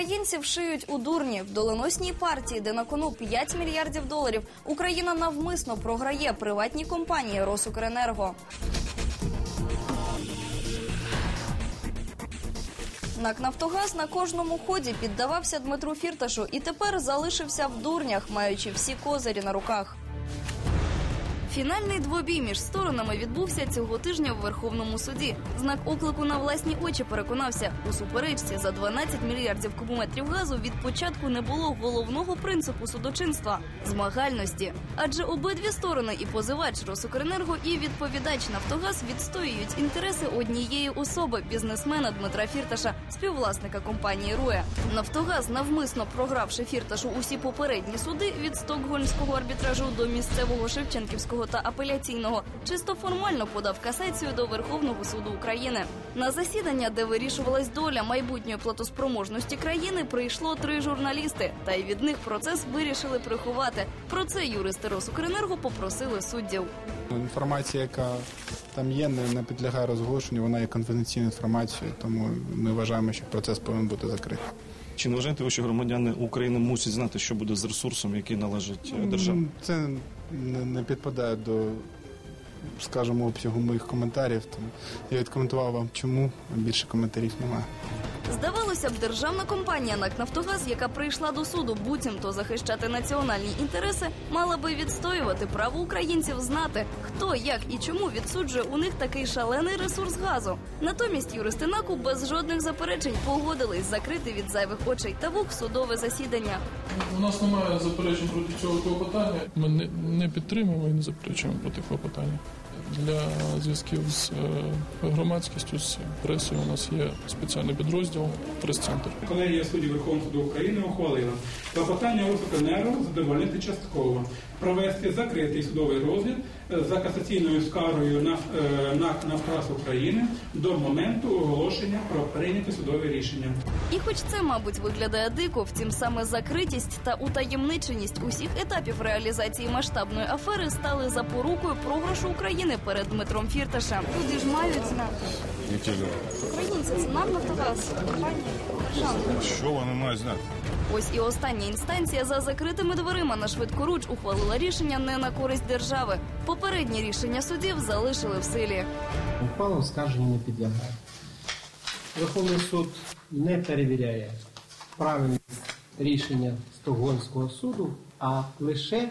Українців шиють у дурні в доленосній партії, де на кону 5 мільярдів доларів. Україна навмисно програє приватній компанії Росукренерго. НАК «Нафтогаз» на кожному ході піддавався Дмитру Фірташу і тепер залишився в дурнях, маючи всі козирі на руках. Фінальний двобій між сторонами відбувся цього тижня в Верховному суді. Знак оклику на власні очі переконався у суперечці за 12 мільярдів кубометрів газу від початку не було головного принципу судочинства змагальності. Адже обидві сторони, і позивач Росукренерго, і відповідач Нафтогаз відстоюють інтереси однієї особи бізнесмена Дмитра Фірташа, співвласника компанії Руе. Нафтогаз, навмисно програвши Фірташу усі попередні суди від стокгольмського арбітражу до місцевого Шевченківського та апеляційного, чисто формально подав касацію до Верховного суду України. На засідання, де вирішувалась доля майбутньої платоспроможності країни, прийшло три журналісти, та й від них процес вирішили приховати. Про це юристи Росукренерго попросили суддів. Інформація, яка там є, не, не підлягає розголошенню, вона є конфіденційною інформацією, тому ми вважаємо, що процес повинен бути закритий. Чи не вважаєте ви, що громадяни України мусять знати, що буде з ресурсом, який належить е, державі? Це не, підпадає до, скажімо, обсягу моїх коментарів. Я відкоментував вам, чому більше коментарів немає. Здавалося б, державна компанія НАК «Нафтогаз», яка прийшла до суду буцімто захищати національні інтереси, мала би відстоювати право українців знати, хто, як і чому відсуджує у них такий шалений ресурс газу. Натомість юристи НАКу без жодних заперечень погодились закрити від зайвих очей та вух судове засідання. У нас немає заперечень проти цього клопотання. Ми не, не підтримуємо і не заперечуємо проти клопотання. Для зв'язків з е, громадськістю, з пресою. У нас є спеціальний підрозділ прес-центр. Колегія суддів Верховного суду України ухвалила. Клопотання Росукренерго задовольнити частково, провести закритий судовий розгляд е, за касаційною скаргою на е, НАК «Нафтогаз України до моменту оголошення про прийняте судове рішення. І хоч це, мабуть, виглядає дико, втім саме закритість та утаємниченість усіх етапів реалізації масштабної афери стали запорукою програшу України перед Дмитром Фірташем. Люди ж мають знати. Українці це нам Нафтогаз, компанія. Що вони мають знати? Ось і остання інстанція за закритими дверима на швидкоруч ухвалила рішення не на користь держави. Попередні рішення судів залишили в силі. Ухвала оскарження не підлягає. Верховний суд не перевіряє правильність рішення Стокгольмського суду, а лише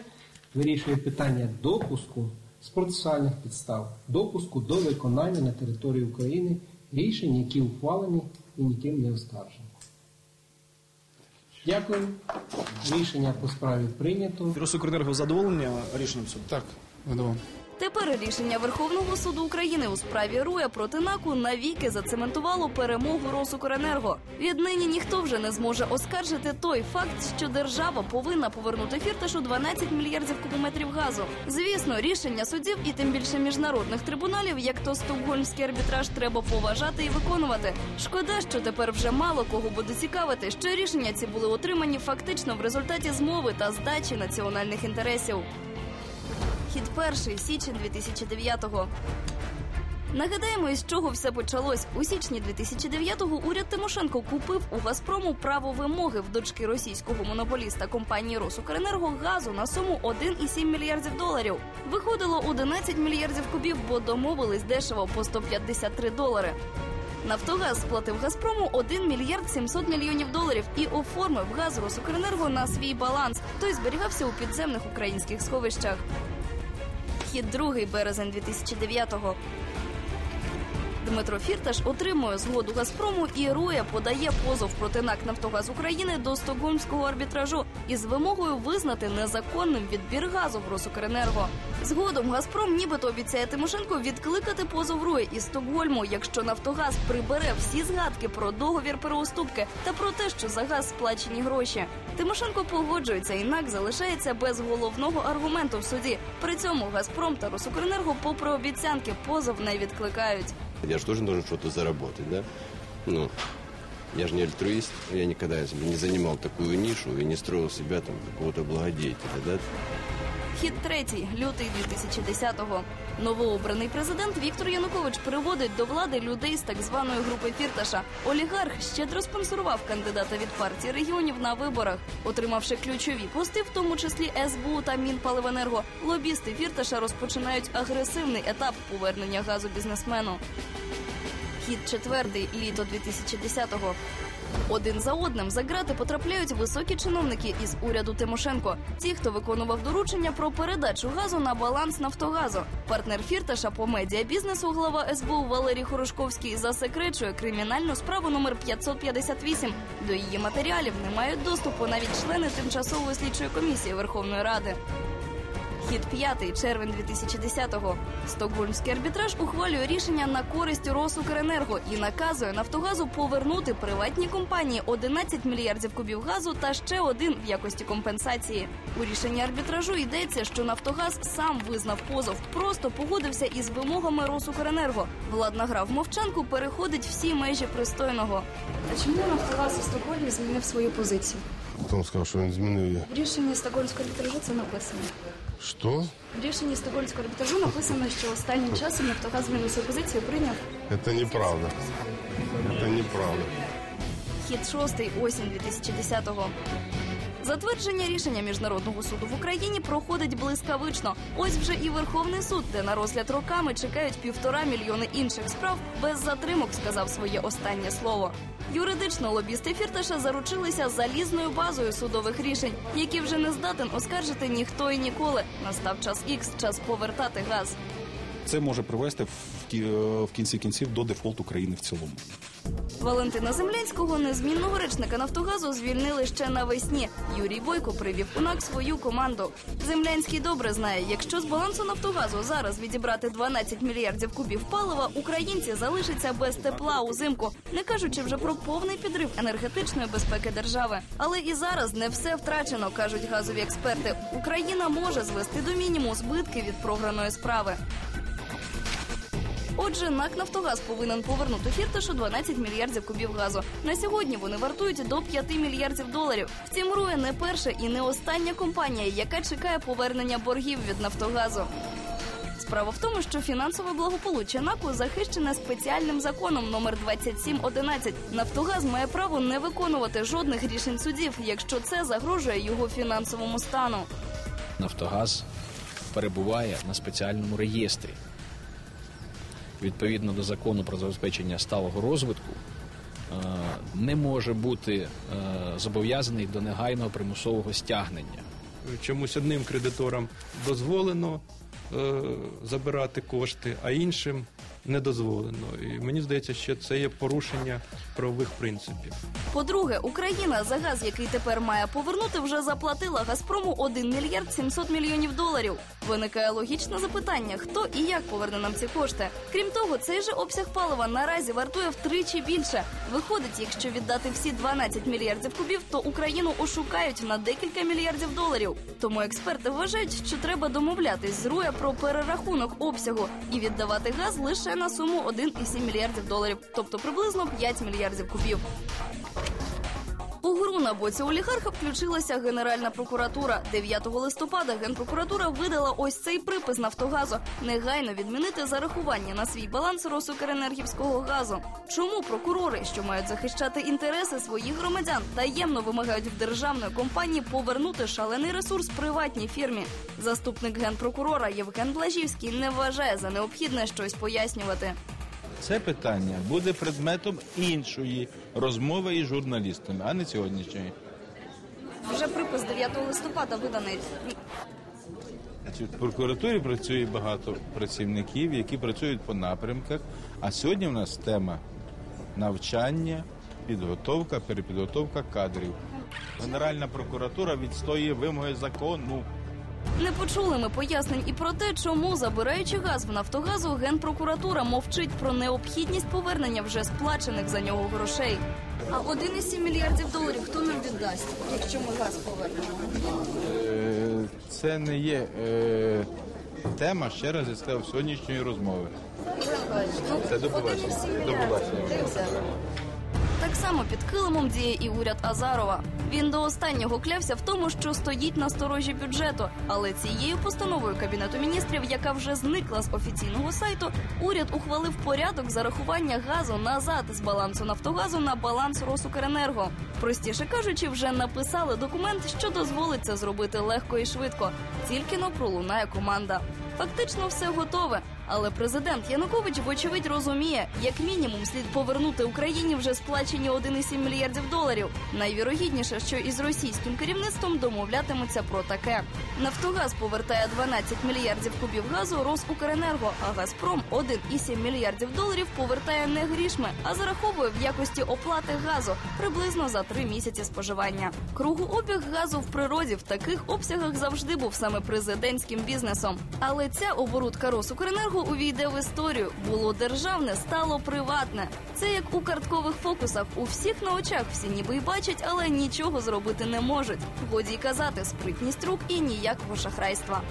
вирішує питання допуску з процесуальних підстав, допуску до виконання на території України рішень, які ухвалені і ніким не оскаржені. Дякую. Рішення по справі прийнято. Росукренерго задоволення рішенням суду? Так, задоволений. Тепер рішення Верховного суду України у справі Руя проти НАКу навіки зацементувало перемогу Росукренерго. Віднині ніхто вже не зможе оскаржити той факт, що держава повинна повернути фірташу 12 мільярдів кубометрів газу. Звісно, рішення судів і тим більше міжнародних трибуналів, як то стокгольмський арбітраж, треба поважати і виконувати. Шкода, що тепер вже мало кого буде цікавити, що рішення ці були отримані фактично в результаті змови та здачі національних інтересів. Хід перший січень 2009-го. Нагадаємо, із чого все почалось. У січні 2009-го уряд Тимошенко купив у Газпрому право вимоги в дочки російського монополіста компанії Росукренерго газу на суму 1,7 мільярдів доларів. Виходило 11 мільярдів кубів, бо домовились дешево по 153 долари. Нафтогаз сплатив Газпрому 1 мільярд 700 мільйонів доларів і оформив газ Росукренерго на свій баланс. Той зберігався у підземних українських сховищах. Хід другий березень 2009-го. Дмитро Фірташ отримує згоду Газпрому і Роя подає позов проти НАК «Нафтогаз України до стокгольмського арбітражу із вимогою визнати незаконним відбір газу в Росукренерго. Згодом Газпром нібито обіцяє Тимошенко відкликати позов Роя із Стокгольму, якщо Нафтогаз прибере всі згадки про договір переуступки та про те, що за газ сплачені гроші. Тимошенко погоджується, і НАК залишається без головного аргументу в суді. При цьому Газпром та Росукренерго, попри обіцянки, позов не відкликають. Я же тоже должен что-то заработать, да? Ну, я же не альтруист, я никогда не занимал такую нишу и не строил себя там какого-то благодетеля, да? Хід третій, лютий 2010-го. Новообраний президент Віктор Янукович приводить до влади людей з так званої групи Фірташа. Олігарх щедро спонсорував кандидата від партії регіонів на виборах, отримавши ключові пости, в тому числі СБУ та Мінпаливенерго. Лобісти Фірташа розпочинають агресивний етап повернення газу бізнесмену. Хід четвертий, літо 2010-го. Один за одним за грати потрапляють високі чиновники із уряду Тимошенко. Ті, хто виконував доручення про передачу газу на баланс Нафтогазу. Партнер Фірташа по медіабізнесу глава СБУ Валерій Хорошковський засекречує кримінальну справу номер 558. До її матеріалів не мають доступу навіть члени тимчасової слідчої комісії Верховної Ради. Хід п'ятий, червень 2010-го. Стокгольмський арбітраж ухвалює рішення на користь Росукренерго і наказує Нафтогазу повернути приватній компанії 11 мільярдів кубів газу та ще один в якості компенсації. У рішенні арбітражу йдеться, що Нафтогаз сам визнав позов, просто погодився із вимогами Росукренерго. Владна гра в мовчанку переходить всі межі пристойного. А чому Нафтогаз у Стокгольмі змінив свою позицію? Хто сказав, що він змінив її? В рішенні Стокгольмського арбітражу це написано. Що? В рішенні Стокгольмського арбітражу написано, що останнім часом Нафтогаз змінив свою позицію, прийняв Це неправда. Це неправда. Хід шостий осінь 2010-го. Затвердження рішення міжнародного суду в Україні проходить блискавично. Ось вже і Верховний суд, де на розгляд роками чекають півтора мільйони інших справ, без затримок сказав своє останнє слово. Юридично лобісти Фірташа заручилися залізною базою судових рішень, які вже не здатен оскаржити ніхто і ніколи. Настав час ікс, час повертати газ. Це може привести в е, кінці кінців до дефолту країни в цілому. Валентина Землянського, незмінного речника Нафтогазу, звільнили ще навесні. Юрій Бойко привів у НАК свою команду. Землянський добре знає, якщо з балансу Нафтогазу зараз відібрати 12 мільярдів кубів палива, українці залишаться без тепла узимку, не кажучи вже про повний підрив енергетичної безпеки держави. Але і зараз не все втрачено, кажуть газові експерти. Україна може звести до мінімуму збитки від програної справи. Отже, НАК Нафтогаз повинен повернути Фірташу 12 мільярдів кубів газу. На сьогодні вони вартують до 5 мільярдів доларів. Втім, Руя не перша і не остання компанія, яка чекає повернення боргів від Нафтогазу. Справа в тому, що фінансове благополуччя НАКу захищене спеціальним законом номер 2711. Нафтогаз має право не виконувати жодних рішень судів, якщо це загрожує його фінансовому стану. Нафтогаз перебуває на спеціальному реєстрі. Відповідно до закону про забезпечення сталого розвитку, е, не може бути е, зобов'язаний до негайного примусового стягнення. чомусь одним кредиторам дозволено е, забирати кошти, а іншим не дозволено. І мені здається, що це є порушення правових принципів. По-друге, Україна за газ, який тепер має повернути, вже заплатила Газпрому 1 мільярд 700 мільйонів доларів. Виникає логічне запитання: хто і як поверне нам ці кошти? Крім того, цей же обсяг палива наразі вартує втричі більше. Виходить, якщо віддати всі 12 мільярдів кубів, то Україну ошукають на декілька мільярдів доларів. Тому експерти вважають, що треба домовлятись з Руя про перерахунок обсягу і віддавати газ лише на суму 1,7 мільярдів доларів, тобто приблизно 5 мільярдів кубів. На боці олігарха включилася Генеральна прокуратура. 9 листопада генпрокуратура видала ось цей припис Нафтогазу негайно відмінити зарахування на свій баланс Росукренергівського газу. Чому прокурори, що мають захищати інтереси своїх громадян, таємно вимагають в державної компанії повернути шалений ресурс приватній фірмі? Заступник генпрокурора Євген Блажівський не вважає за необхідне щось пояснювати. Це питання буде предметом іншої розмови із журналістами, а не сьогоднішньої. Вже припис 9 листопада виданий. В прокуратурі працює багато працівників, які працюють по напрямках. А сьогодні в нас тема навчання, підготовка, перепідготовка кадрів. Генеральна прокуратура відстоює вимоги закону. Не почули ми пояснень і про те, чому забираючи газ в Нафтогазу, генпрокуратура мовчить про необхідність повернення вже сплачених за нього грошей. А 1,7 мільярдів доларів хто нам віддасть, якщо ми газ повернемо? Е, Це не є е, тема, ще раз я сказав, сьогоднішньої розмови. Ну, Це до побачення. До побачення. Так само під килимом діє і уряд Азарова. Він до останнього клявся в тому, що стоїть на сторожі бюджету. Але цією постановою кабінету міністрів, яка вже зникла з офіційного сайту, уряд ухвалив порядок зарахування газу назад з балансу Нафтогазу на баланс Росукренерго. Простіше кажучи, вже написали документ, що дозволить це зробити легко і швидко. Тільки но пролунає команда. Фактично все готове. Але президент Янукович, вочевидь, розуміє, як мінімум слід повернути Україні вже сплачені 1,7 мільярдів доларів. Найвірогідніше, що із російським керівництвом домовлятимуться про таке. Нафтогаз повертає 12 мільярдів кубів газу Росукренерго, а Газпром 1,7 мільярдів доларів повертає не грішми, а зараховує в якості оплати газу приблизно за три місяці споживання. Кругообіг газу в природі в таких обсягах завжди був саме президентським бізнесом. Але ця оборудка Росукренерго увійде в історію. Було державне, стало приватне. Це як у карткових фокусах. У всіх на очах всі ніби й бачать, але нічого зробити не можуть. Годі й казати спритність рук і ніякого шахрайства.